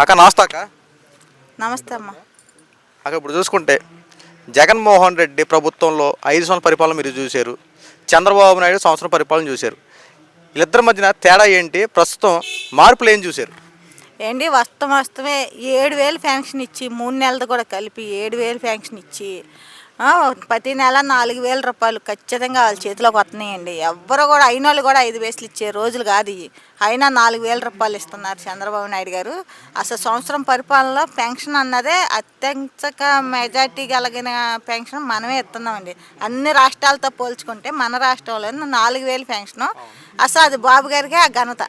అక్క నమస్తే అక్క. నమస్తే అమ్మ. అక్క ఇప్పుడు చూసుకుంటే జగన్మోహన్ రెడ్డి ప్రభుత్వంలో ఐదు సంవత్సరాల పరిపాలన మీరు చూశారు. చంద్రబాబు నాయుడు సంవత్సరం పరిపాలన చూశారు. వీళ్ళిద్దరి మధ్యన తేడా ఏంటి? ప్రస్తుతం మార్పులు ఏం చూశారు? ఏంటి? వస్తం వస్తమే ఏడు వేలు ఫ్యాంక్షన్ ఇచ్చి మూడు నెలలు కూడా కలిపి ఏడు వేలు ఫ్యాంక్షన్ ఇచ్చి ప్రతి నెల నాలుగు వేల రూపాయలు ఖచ్చితంగా వాళ్ళ చేతిలోకి వస్తున్నాయండి. ఎవ్వరు కూడా అయిన వాళ్ళు కూడా ఐదు వేలు ఇచ్చే రోజులు కాదు ఇవి. అయినా నాలుగు వేల రూపాయలు ఇస్తున్నారు చంద్రబాబు నాయుడు గారు. అసలు సంవత్సరం పరిపాలనలో పెన్షన్ అన్నదే అత్యంతక మెజార్టీ కలిగిన పెన్షన్ మనమే ఇస్తున్నామండి. అన్ని రాష్ట్రాలతో పోల్చుకుంటే మన రాష్ట్రంలో నాలుగు వేలు పెన్షన్. అసలు అది బాబు గారికే ఆ ఘనత.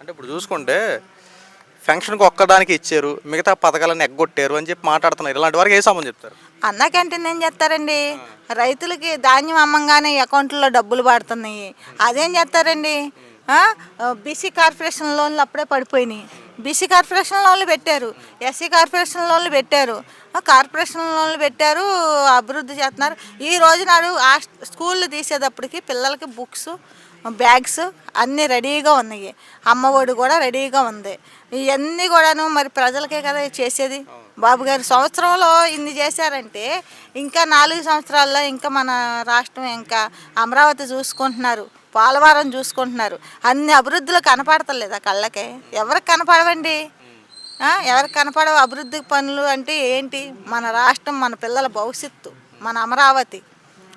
అంటే ఇప్పుడు చూసుకుంటే ఫంక్షన్కి ఒక్కదానికి ఇచ్చారు మిగతా పథకాలన్నీ ఎగ్గొట్టారు అని చెప్పి మాట్లాడుతున్నారు. ఇలాంటి వారికి ఏ సంబంధం చెప్తారు? అన్న క్యాంటీన్ ఏం చేస్తారండి? రైతులకి ధాన్యం అమ్మంగానే అకౌంట్లో డబ్బులు పడుతున్నాయి. అదేం చేస్తారండి? బీసీ కార్పొరేషన్ లోన్లు అప్పుడే పడిపోయినాయి. బీసీ కార్పొరేషన్ లోన్లు పెట్టారు. ఎస్సీ కార్పొరేషన్ లోన్లు పెట్టారు. కార్పొరేషన్ లోన్లు పెట్టారు అభివృద్ధి చేస్తున్నారు. ఈ రోజు నాడు ఆ స్కూళ్ళు తీసేటప్పటికి పిల్లలకి బుక్స్ బ్యాగ్స్ అన్నీ రెడీగా ఉన్నాయి. అమ్మఒడి కూడా రెడీగా ఉంది. ఇవన్నీ కూడాను మరి ప్రజలకే కదా చేసేది? బాబు గారు సంవత్సరంలో ఇన్ని చేశారంటే ఇంకా నాలుగు సంవత్సరాల్లో ఇంకా మన రాష్ట్రం ఇంకా అమరావతి చూసుకుంటున్నారు. పోలవరం చూసుకుంటున్నారు. అన్ని అభివృద్ధులు ఆ కళ్ళకే. ఎవరికి కనపడవండి? ఎవరికి కనపడవు అభివృద్ధి పనులు అంటే ఏంటి? మన రాష్ట్రం మన పిల్లల భవిష్యత్తు మన అమరావతి.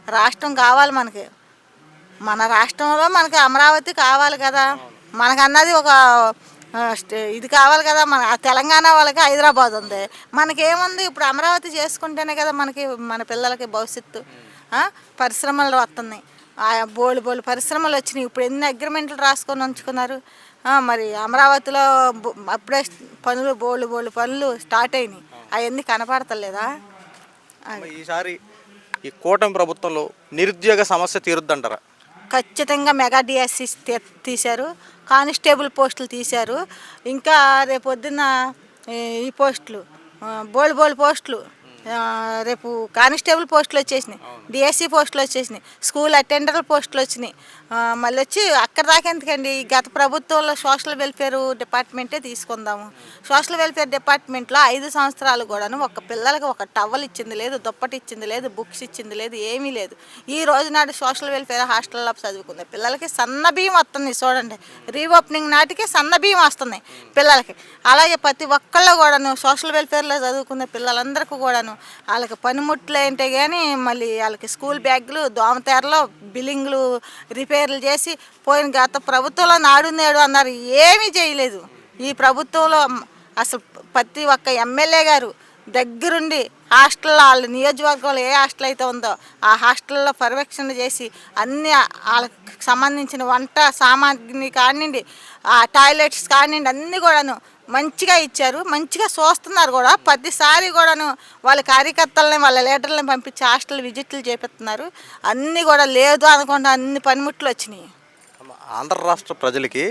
రాష్ట్రం కావాలి మనకి. మన రాష్ట్రంలో మనకి అమరావతి కావాలి కదా. మనకన్నది ఒక స్టే- ఇది కావాలి కదా. మన తెలంగాణ వాళ్ళకి హైదరాబాద్ ఉంది. మనకేముంది? ఇప్పుడు అమరావతి చేసుకుంటేనే కదా మనకి మన పిల్లలకి భవిష్యత్తు పరిశ్రమలు వస్తున్నాయి ఆ బోలు పరిశ్రమలు వచ్చినాయి. ఇప్పుడు ఎన్ని అగ్రిమెంట్లు రాసుకొని ఉంచుకున్నారు? మరి అమరావతిలో అప్పుడే పనులు బోలు బోలు పనులు స్టార్ట్ అయినాయి. అవన్నీ కనపడతలేదా? ఈసారి ఈ కూటమి ప్రభుత్వంలో నిరుద్యోగ సమస్య తీరుద్దంటారా? ఖచ్చితంగా మెగా డిఎస్సి తీశారు. కానిస్టేబుల్ పోస్టులు తీశారు. ఇంకా రేపు పొద్దున్న ఈ పోస్టులు బోల్ బోల్ పోస్టులు రేపు కానిస్టేబుల్ పోస్టులు వచ్చేసినాయి. డిఎస్సి పోస్టులు వచ్చేసినాయి. స్కూల్ అటెండర్ పోస్టులు వచ్చినాయి. మళ్ళీ వచ్చి అక్కడ దాకా ఎందుకండి? ఈ గత ప్రభుత్వంలో సోషల్ వెల్ఫేర్ డిపార్ట్మెంటే తీసుకుందాము. సోషల్ వెల్ఫేర్ డిపార్ట్మెంట్లో ఐదు సంవత్సరాలు కూడాను ఒక పిల్లలకి ఒక టవల్ ఇచ్చింది లేదు దుప్పటి ఇచ్చింది లేదు బుక్స్ ఇచ్చింది లేదు ఏమీ లేదు. ఈ రోజు నాడు సోషల్ వెల్ఫేర్ హాస్టల్లో చదువుకుంది. పిల్లలకి సన్న బియ్యం వస్తుంది చూడండి. రీఓపెనింగ్ నాటికి సన్న బియ్యం వస్తుంది పిల్లలకి. అలాగే ప్రతి ఒక్కళ్ళు కూడాను సోషల్ వెల్ఫేర్లో చదువుకునే పిల్లలందరికీ కూడాను వాళ్ళకి పనిముట్లు ఏంటే కానీ మళ్ళీ వాళ్ళకి స్కూల్ బ్యాగులు దోమతేరలో బిల్లింగ్లు రిపేర్లు చేసి పోయిన గత ప్రభుత్వంలో నాడు నేడు అన్నారు. ఏమీ చేయలేదు. ఈ ప్రభుత్వంలో అసలు ప్రతి ఒక్క ఎమ్మెల్యే గారు దగ్గరుండి హాస్టల్లో వాళ్ళ నియోజకవర్గంలో ఏ హాస్టల్ అయితే ఉందో ఆ హాస్టల్లో పర్యవేక్షణ చేసి అన్ని వాళ్ళకి సంబంధించిన వంట సామాగ్రిని కానివ్వండి ఆ టాయిలెట్స్ కానివ్వండి అన్నీ కూడాను మంచిగా ఇచ్చారు మంచిగా చూస్తున్నారు కూడా. ప్రతిసారి కూడాను వాళ్ళ కార్యకర్తలని వాళ్ళ లీడర్లని పంపించి హాస్టల్ విజిట్లు చేపిస్తున్నారు. అన్నీ కూడా లేదు అనుకుండా అన్ని పనిముట్లు వచ్చినాయి. ఆంధ్ర రాష్ట్ర ప్రజలకి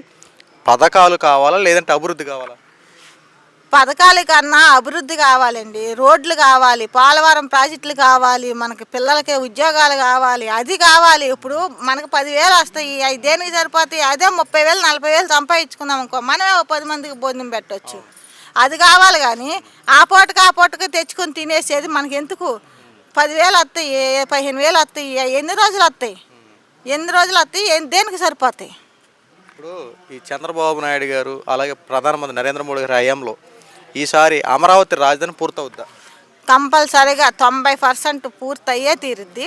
పథకాలు కావాలా లేదంటే అభివృద్ధి కావాలా? పథకాల కన్నా అభివృద్ధి కావాలండి. రోడ్లు కావాలి పోలవరం ప్రాజెక్టులు కావాలి మనకి పిల్లలకి ఉద్యోగాలు కావాలి అది కావాలి. ఇప్పుడు మనకు పదివేలు వస్తాయి అవి దేనికి సరిపోతాయి? అదే ముప్పై వేలు నలభై వేలు సంపాదించుకుందాం అనుకో మనమే పది మందికి భోజనం పెట్టవచ్చు అది కావాలి కానీ ఆ పూటకి ఆ పూటకి తెచ్చుకొని తినేసేది మనకి ఎందుకు? పదివేలు వస్తాయి పదిహేను వేలు వస్తాయి ఎన్ని రోజులు వస్తాయి? ఎన్ని రోజులు వస్తాయి ఎన్ని- దేనికి సరిపోతాయి? ఇప్పుడు ఈ చంద్రబాబు నాయుడు గారు అలాగే ప్రధానమంత్రి నరేంద్ర మోడీ గారి హయాంలో ఈసారి అమరావతి రాజధాని పూర్తవుద్దా? కంపల్సరీగా తొంభై పర్సెంట్ పూర్తయ్యే తీరుద్ది.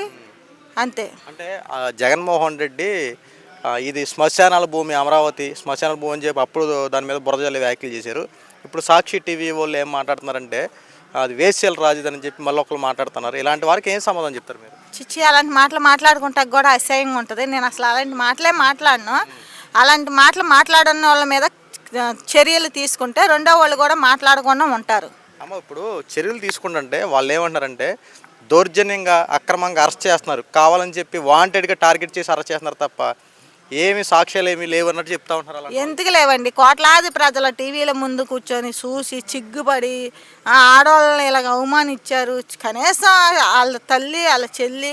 అంతే. అంటే ఆ, జగన్మోహన్ రెడ్డి ఆ, ఇది శ్మశానాల భూమి అమరావతి శ్మశానాల భూమి అని చెప్పి అప్పుడు దాని మీద బురద జల్లి వ్యాఖ్యలు చేశారు. ఇప్పుడు సాక్షి టీవీ వాళ్ళు ఏం మాట్లాడుతున్నారంటే అది వేశ్యల రాజధాని అని చెప్పి మళ్ళీ ఒకళ్ళు మాట్లాడుతున్నారు. ఇలాంటి వారికి ఏం సమాధానం చెప్తారు మీరు? చిచ్చి అలాంటి మాటలు మాట్లాడుకుంటా కూడా అసహ్యంగా ఉంటుంది. నేను అసలు అలాంటి మాటలే మాట్లాడను. అలాంటి మాటలు మాట్లాడని వాళ్ళ మీద చర్యలు తీసుకుంటే రెండో వాళ్ళు కూడా మాట్లాడకుండా ఉంటారు. అమ్మ ఇప్పుడు చర్యలు తీసుకుంటుంటే వాళ్ళు ఏమంటారంటే దౌర్జన్యంగా అక్రమంగా అరెస్ట్ చేస్తున్నారు. కావాలని చెప్పి వాంటెడ్గా టార్గెట్ చేసి అరెస్ట్ చేస్తున్నారు తప్ప ఏమి సాక్ష్యాలు ఏమీ లేవు అన్నట్టు చెప్తా ఉంటారు అలా. ఎందుకు లేవండి? కోట్లాది ప్రజల టీవీల ముందు కూర్చొని చూసి చిగ్గుపడి ఆ ఆడవాళ్ళని ఇలాగ అవమానించారు. కనీసం వాళ్ళ తల్లి వాళ్ళ చెల్లి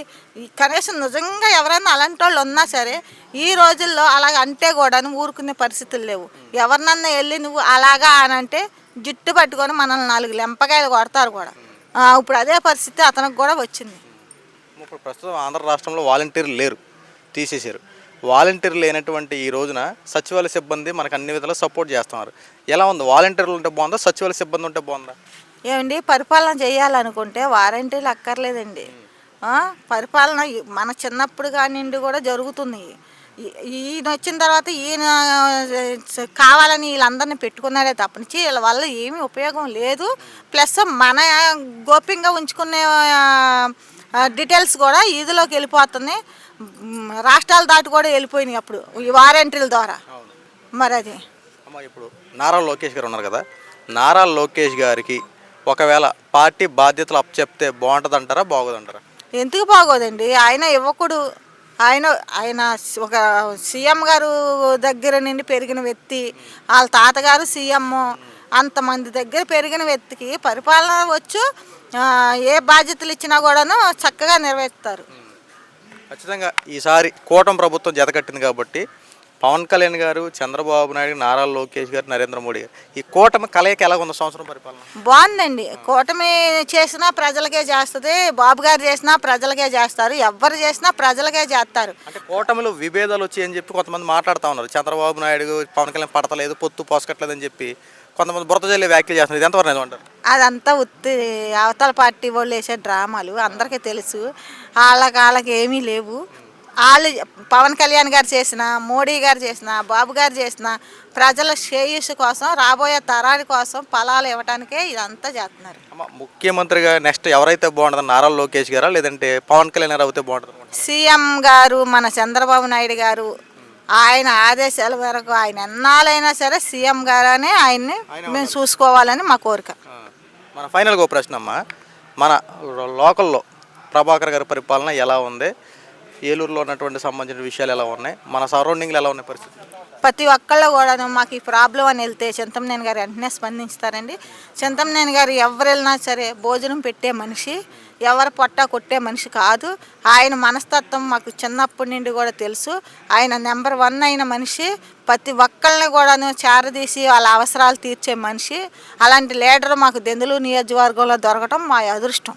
కనీసం నిజంగా ఎవరైనా అలాంటి వాళ్ళు ఉన్నా సరే ఈ రోజుల్లో అలాగ అంటే కూడా ఊరుకునే పరిస్థితులు లేవు. ఎవరినన్నా వెళ్ళి నువ్వు అలాగా అని అంటే జుట్టు పట్టుకొని మనల్ని నాలుగు లెంపకాయలు కొడతారు కూడా. ఇప్పుడు అదే పరిస్థితి అతనికి కూడా వచ్చింది. ఇప్పుడు ప్రస్తుతం ఆంధ్ర రాష్ట్రంలో వాలంటీర్లు లేరు తీసేశారు. వాలంటీర్లు లేనటువంటి ఈ రోజున సచివాలయ సిబ్బంది మనకు అన్ని విధాలుగా సపోర్ట్ చేస్తున్నారు. ఎలా ఉంది? వాలంటీర్లు ఉంటే బాగుందా? సచివాలయ సిబ్బంది ఉంటే బాగుందా? ఏమండి పరిపాలన చేయాలనుకుంటే వారంటీలు అక్కర్లేదండి. పరిపాలన మన చిన్నప్పుడు కానివ్వండి కూడా జరుగుతుంది. ఈయన వచ్చిన తర్వాత ఈయన కావాలని వీళ్ళందరినీ పెట్టుకున్నారే తప్పనిచ్చి వీళ్ళ వల్ల ఏమీ ఉపయోగం లేదు. ప్లస్ మన గోప్యంగా ఉంచుకునే డీటెయిల్స్ కూడా ఈదిలోకి వెళ్ళిపోతుంది రాష్ట్రాల దాటి కూడా వెళ్ళిపోయినాయి అప్పుడు ఈ వారంటీల ద్వారా. మరి అది అమ్మ ఇప్పుడు నారా లోకేష్ గారు ఉన్నారు కదా నారా లోకేష్ గారికి ఒకవేళ పార్టీ బాధ్యతలు అప్పచెప్తే బాగుంటుంది అంటారా బాగోదంటారా? ఎందుకు బాగోదండి? ఆయన యువకుడు. ఆయన ఆయన ఒక సీఎం గారు దగ్గర నుండి పెరిగిన వ్యక్తి వాళ్ళ తాతగారు సీఎం. అంతమంది దగ్గర పెరిగిన వ్యక్తికి పరిపాలన వచ్చు ఏ బాధ్యతలు ఇచ్చినా కూడాను చక్కగా నెరవేరుతారు. ఖచ్చితంగా ఈసారి కూటమి ప్రభుత్వం జతకట్టింది కాబట్టి పవన్ కళ్యాణ్ గారు చంద్రబాబు నాయుడు నారా లోకేష్ గారు నరేంద్ర మోడీ గారు. ఈ కూటమి కలయిక ఎలా ఉంది సంవత్సరం పరిపాలన? బాగుందండి. కూటమి చేసినా ప్రజలకే చేస్తుంది బాబు గారు చేసినా ప్రజలకే చేస్తారు ఎవరు చేసినా ప్రజలకే చేస్తారు. అంటే కూటమిలో విభేదాలు వచ్చి అని చెప్పి కొంతమంది మాట్లాడుతూ ఉన్నారు. చంద్రబాబు నాయుడు పవన్ కళ్యాణ్ పడతలేదు పొత్తు పోసకట్లేదు అని చెప్పి కొంతమంది బురద జల్లి వ్యాఖ్యలు చేస్తున్నారు. ఇది ఎంతవరకు అంటారు అదంతా ఉత్తి అవతల పార్టీ వాళ్ళు వేసే డ్రామాలు అందరికీ తెలుసు. వాళ్ళకి వాళ్ళకి ఏమీ లేవు. వాళ్ళు పవన్ కళ్యాణ్ గారు చేసిన మోడీ గారు చేసిన బాబు గారు చేసిన ప్రజల శ్రేయస్సు కోసం రాబోయే తరాల కోసం ఫలాలు ఇవ్వడానికే ఇదంతా చేస్తున్నారు. ముఖ్యమంత్రిగా నెక్స్ట్ ఎవరైతే బాగుంటుంది నారా లోకేష్ గారా? లేదంటే పవన్ కళ్యాణ్ గారు అయితే బాగుంటుంది? సీఎం గారు మన చంద్రబాబు నాయుడు గారు ఆయన ఆదేశాల వరకు ఆయన ఎన్నాళ్ళైనా సరే సీఎం గారనే ఆయన్ని మేము చూసుకోవాలని మా కోరిక. మన ఫైనల్గా ఒక ప్రశ్న అమ్మా. మన లోకల్లో ప్రభాకర్ గారి పరిపాలన ఎలా ఉంది? ఏలూరులో ఉన్నటువంటి సంబంధించిన విషయాలు ఎలా ఉన్నాయి? మన సరౌండింగ్లు ఎలా ఉన్నాయి పరిస్థితి? ప్రతి ఒక్కళ్ళు కూడా మాకు ఈ ప్రాబ్లం అని వెళ్తే చింతమనేని గారు వెంటనే స్పందిస్తారండి. చింతమనేని గారు ఎవరు వెళ్ళినా సరే భోజనం పెట్టే మనిషి ఎవరు పొట్ట కొట్టే మనిషి కాదు. ఆయన మనస్తత్వం మాకు చిన్నప్పటి నుండి కూడా తెలుసు. ఆయన నెంబర్ వన్ అయిన మనిషి ప్రతి ఒక్కళ్ళని కూడాను చేరదీసి వాళ్ళ అవసరాలు తీర్చే మనిషి. అలాంటి లీడర్ మాకు దెందులు నియోజకవర్గంలో దొరకటం మా అదృష్టం.